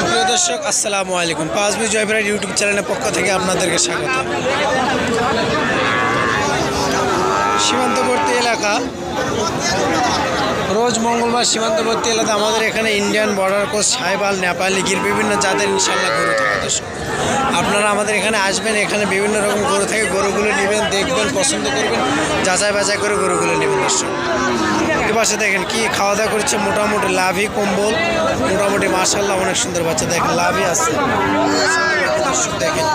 সুপ্রিয় দর্শক আসসালামু আলাইকুম। পাঁচবি জয়পুরের ইউটিউব চ্যানেলের পক্ষ থেকে আপনাদেরকে স্বাগত। সীমান্তবর্তী এলাকা রোজ মঙ্গলবার সীমান্তবর্তী এলাকা আমাদের এখানে ইন্ডিয়ান বর্ডার কোচ সাইবাল নেপালি গির বিভিন্ন জাতের ইনশাল্লাহ গরু থাকে দর্শক। আপনারা আমাদের এখানে আসবেন, এখানে বিভিন্ন রকম গরু থেকে গরুগুলো নেবেন, দেখবেন, পছন্দ করবেন, যাচাই বাছাই করে গরুগুলো নেবেন দর্শক। পাশে দেখেন কি খাওয়া দাওয়া করছে, মোটামুটি লাভই কম্বল, মোটামুটি মার্শাল্লাহ অনেক সুন্দর বাচ্চা দেখেন, লাভই আছে। দর্শক দেখেন।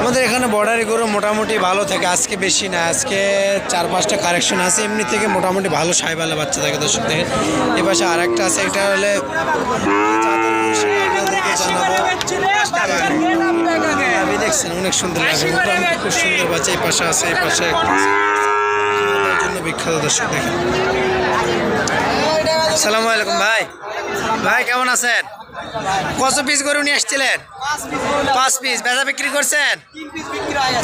আমাদের এখানে বর্ডারি গরু মোটামুটি ভালো থাকে। আজকে বেশি না, আজকে চার পাঁচটা কারেকশন আছে, এমনি থেকে মোটামুটি ভালো সাইবালা বাচ্চা থাকে দর্শক দেখেন এ পাশে আর একটা আছে, এটা হলে দেখছেন অনেক সুন্দর লাগে, মোটামুটি খুব সুন্দর বাচ্চা, এই পাশে আছে, এই পাশে জন্য দেখেন। সালামু আলাইকুম ভাই। ভাই, কেমন আছেন? কত পিস গরু নিয়ে এসেছিলেন পাঁচ পিস বেচা বিক্রি করছেন?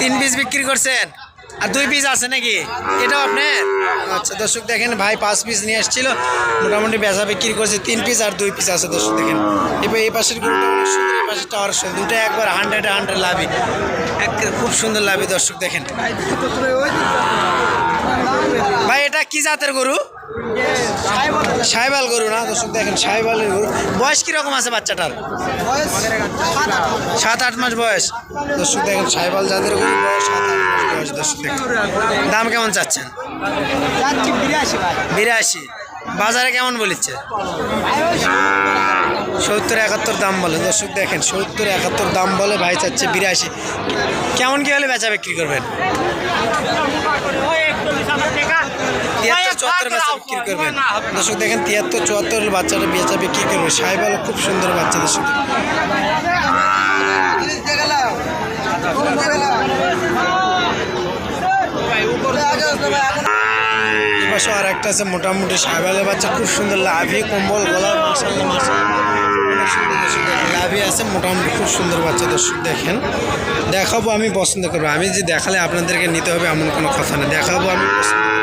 তিন পিস বিক্রি করছেন? আর দুই পিস আছে নাকি? এটাও আপনার? আচ্ছা দর্শক দেখেন, ভাই পাঁচ পিস নিয়ে আসছিল। মোটামুটি বেচা বিক্রি করছে তিন পিস আর দুই পিস আছে, দর্শক দেখেন। এবার এই পাশের গরুটা এই পাশেরটা টাওয়ার সুন্দর দুটো একবার হান্ড্রেড হান্ড্রেড লাভি। এক খুব সুন্দর লাভি, দর্শক দেখেন। ভাই, এটা কি জাতের গরু? সাইবাল গরু না, দর্শক দেখেন, সাইবালের গরু। বয়স কীরকম আছে বাচ্চাটার? সাত আট মাস বয়স। দর্শক দেখেন, সাইবাল যাদের গরু বয়স বয়স, দর্শক দেখেন। দাম কেমন চাচ্ছেন? বিরাশি। বাজারে কেমন বলিচ্ছে? সত্তর একাত্তর দাম বলে। দর্শক দেখেন, সত্তর একাত্তর দাম বলে ভাই চাচ্ছে বিরাশি। কেমন কি হলে বেচা বিক্রি করবেন? চুয়াত্তর বাচ্চা বিক্রি করবেন? দর্শক দেখেন তিয়াত্তর চুয়াত্তর বাচ্চাটা বেচা বিক্রি করবে? সাহেবাল খুব সুন্দর বাচ্চা দর্শক এপাশে আর একটা আছে মোটামুটি সাহেবালের বাচ্চা খুব সুন্দর লাভি কম্বল দেখেন লাভি আছে মোটামুটি খুব সুন্দর বাচ্চা দর্শক দেখেন। দেখাবো আমি পছন্দ করব। আমি যে দেখালে আপনাদেরকে নিতে হবে এমন কোনো কথা না। দেখাবো আমি পছন্দ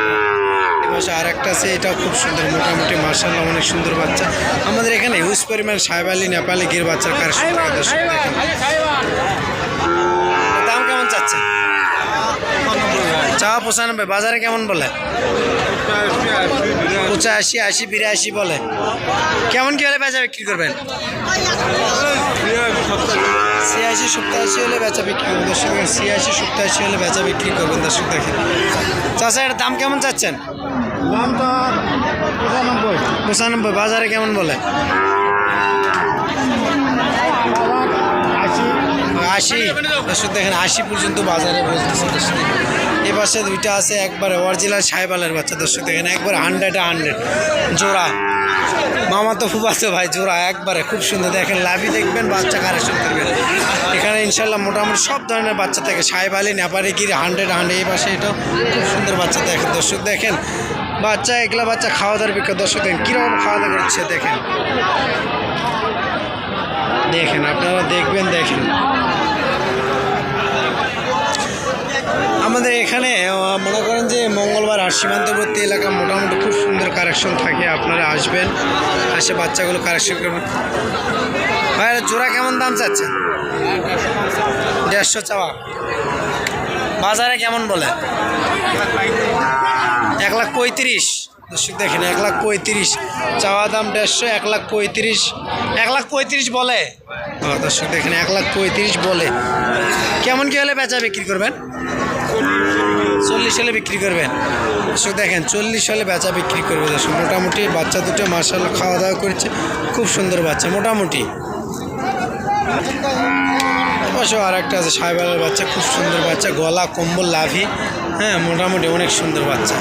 পাশে আর একটা আছে, এটাও খুব সুন্দর, মোটামুটি মার্শাল্লাহ অনেক সুন্দর বাচ্চা। আমাদের এখানে হিউজ পরিমাণ সাহেবালি নেপালি গির বাচ্চার দর্শক দাম কেমন চাচ্ছে চা পঁচানব্বই, বাজারে কেমন বলে? পঁচাশি, আশি, বিরাশি বলে। কেমন কি হলে বেচা বিক্রি করবেন? ছিয়াশি সপ্তাশি হলে বেচা বিক্রি করবেন। দর্শক, ছিয়াশি সপ্তাশি হলে বেচা বিক্রি করবেন, দর্শক দেখেন। চাষা এর দাম কেমন চাচ্ছেন? দাম তো পঁচানব্বই। পঁচানব্বই বাজারে কেমন বলে? আশি। আশি। দেখেন আশি পর্যন্ত বাজারে বলতেছে। দর্শক দেখেন। এ পাশে দুইটা আছে, একবারে অরিজিনাল সাহেবালের বাচ্চা, দর্শক দেখেন, একবার হান্ড্রেড হান্ড্রেড জোড়া। মামা তো খুব আছে ভাই, জোড়া একবারে, খুব সুন্দর। দেখেন লাভি দেখবেন, বাচ্চা কারেকশন করবেন। এখানে ইনশাল্লাহ মোটামুটি সব ধরনের বাচ্চা থাকে। সাহেবালি নেপারি গিরি হান্ড্রেড হান্ড্রেড এই পাশে এটাও খুব সুন্দর বাচ্চা দেখেন। দর্শক দেখেন, বাচ্চা, এগুলা বাচ্চা খাওয়া দাওয়ার বিখ্যাত দর্শক দেখেন, কীরকম খাওয়া দাওয়া করছে, দেখেন। দেখেন, আপনারা দেখবেন, দেখেন। আমাদের এখানে মনে করেন যে মঙ্গলবার আর সীমান্তবর্তী এলাকা মোটামুটি খুব সুন্দর কারেকশন থাকে, আপনারা আসবেন, আসে বাচ্চাগুলো কারেকশন করবেন। ভাই জোড়া কেমন দাম চাচ্ছেন? দেড়শো চাওয়া। বাজারে কেমন বলে? এক লাখ পঁয়ত্রিশ। দর্শক দেখেন, এক লাখ পঁয়ত্রিশ, চাওয়া দাম দেড়শো, এক লাখ পঁয়ত্রিশ, এক লাখ পঁয়ত্রিশ বলে। দর্শক দেখেন, এক লাখ পঁয়ত্রিশ বলে। কেমন কি হলে বেচা বিক্রি করবেন? চল্লিশ হলে বিক্রি করবেন। দর্শক দেখেন, চল্লিশ হলে বেচা বিক্রি করবে দর্শক। মোটামুটি বাচ্চা দুটো মার্শাল খাওয়া দাওয়া করছে। খুব সুন্দর বাচ্চা, মোটামুটি। পাশেও আর একটা আছে সাহেবালের বাচ্চা, খুব সুন্দর বাচ্চা, গলা, কম্বল লাভি হ্যাঁ মোটামুটি অনেক সুন্দর বাচ্চা।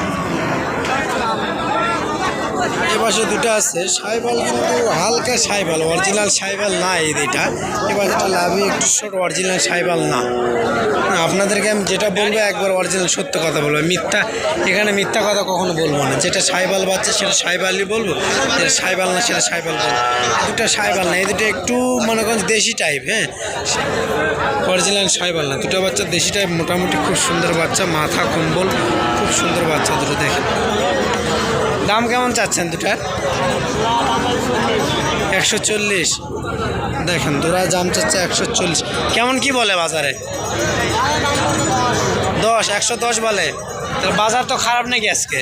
এ পাশে দুটো আছে, সাইবাল কিন্তু হালকা সাইবাল অরিজিনাল সাইবাল না এই দুইটা। এ পাশেটা লাভি, একটু ছোট অরিজিনাল সাইবাল না। আপনাদেরকে আমি যেটা বলব, একবার অরিজিনাল সত্য কথা বলব। মিথ্যা, এখানে মিথ্যা কথা কখনো বলব না। যেটা সাইবাল বাচ্চা, সেটা সাইবালই বলব, যেটা সাইবাল না, সেটা সাইবাল বলব। দুটো সাইবাল না, এই দুটো একটু মনে করেন দেশি টাইপ হ্যাঁ? অরিজিনাল সাইবাল না, দুটো বাচ্চা দেশি টাইপ মোটামুটি খুব সুন্দর বাচ্চা, মাথা, কম্বল, খুব সুন্দর বাচ্চা দুটো দেখেন। দাম কেমন চাচ্ছেন দুটার? একশো চল্লিশ। দেখেন দুরা দাম চাচ্ছে একশো চল্লিশ। কেমন কি বলে বাজারে? দশ, একশো দশ বলে। তাহলে বাজার তো খারাপ নাকি আজকে?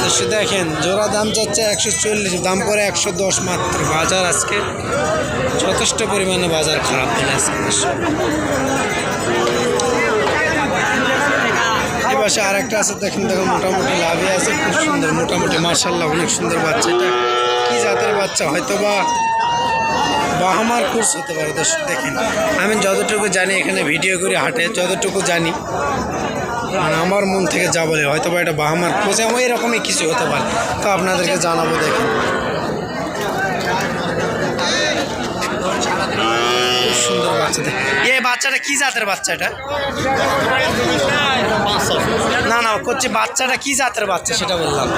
তো দেখেন, জোড়া দাম চাচ্ছে একশো চল্লিশ, দাম করে একশো দশ মাত্র। বাজার আজকে যথেষ্ট পরিমাণে বাজার খারাপ আজকে। পাশে আর একটা আছে, দেখেন, দেখুন, মোটামুটি লাভে আছে, খুব সুন্দর, মোটামুটি মার্শাল্লাহ অনেক সুন্দর বাচ্চা। এটা কি জাতের বাচ্চা? হয়তো বা বাহামার কোর্স হতে পারে, দর্শক, দেখেন। আমি যতটুকু জানি, এখানে ভিডিও করে হাটে, যতটুকু জানি মানে আমার মন থেকে যা বলে হয়তো বা এটা বাহামার কোর্স, এমন এরকমই কিছু হতে পারে। তো আপনাদেরকে জানাব, দেখেন। খুব সুন্দর বাচ্চা দেখেন এই বাচ্চাটা কি জাতের বাচ্চা এটা? না না করছি বাচ্চাটা কি জাতের বাচ্চা সেটা বললাম।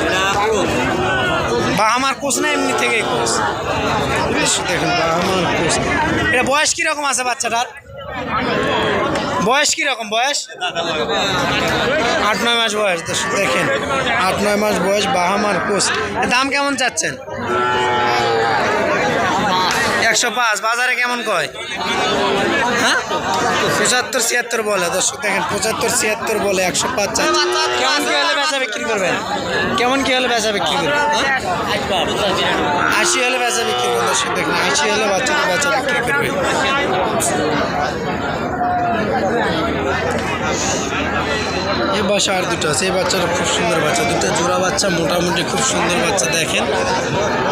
বা আমার কোচ না এমনি থেকেই কোচ? দেখুন বা আমার কোচ এটা বয়স কীরকম আছে বাচ্চাটার? বয়স কীরকম বয়স? আট নয় মাস বয়স দেখেন। আট নয় মাস বয়স বাহামার কোচ। দাম কেমন চাচ্ছেন? একশো পাঁচ বাজারে কেমন কয়? হ্যাঁ? পঁচাত্তর ছিয়াত্তর বলে দর্শক দেখেন পঁচাত্তর ছিয়াত্তর বলে একশো পাঁচ কেমন কি হলে বেচা বিক্রি করবেন? কেমন কি হলে বেচা বিক্রি করবেন? হ্যাঁ? আশি হলে বেচা বিক্রি করবেন দর্শক দেখেন আশি হলে বাচ্চাকে বেচা বিক্রি করবে। এই বাসা আর দুটো আছে। এই বাচ্চাটা খুব সুন্দর বাচ্চা। দুটো জোড়া বাচ্চা, মোটামুটি খুব সুন্দর বাচ্চা দেখেন।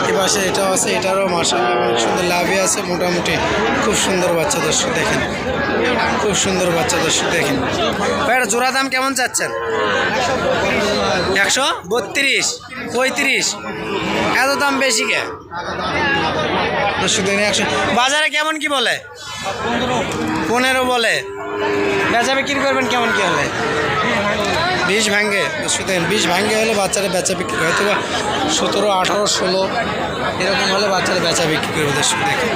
এই পাশে এটাও আছে, এটারও মাসা সুন্দর লাভে আছে, মোটামুটি খুব সুন্দর বাচ্চা দর্শক দেখেন। খুব সুন্দর বাচ্চা দর্শক দেখেন। ভাই জোড়া দাম কেমন চাচ্ছেন? একশো? বত্রিশ। পঁয়ত্রিশ। এত দাম বেশি কে? একশো বাজারে কেমন কি বলে? পনেরো বলে। বেচা বিক্রি করবেন কেমন কি হলে? বিষ ভাঙ্গে। দেখেন বিষ ভাঙ্গে হলে বাচ্চারা বেচা বিক্রি হয়তো বা সতেরো, আঠারো, ষোলো, এরকম হলে বাচ্চারা বেচা বিক্রি করবে দেখেন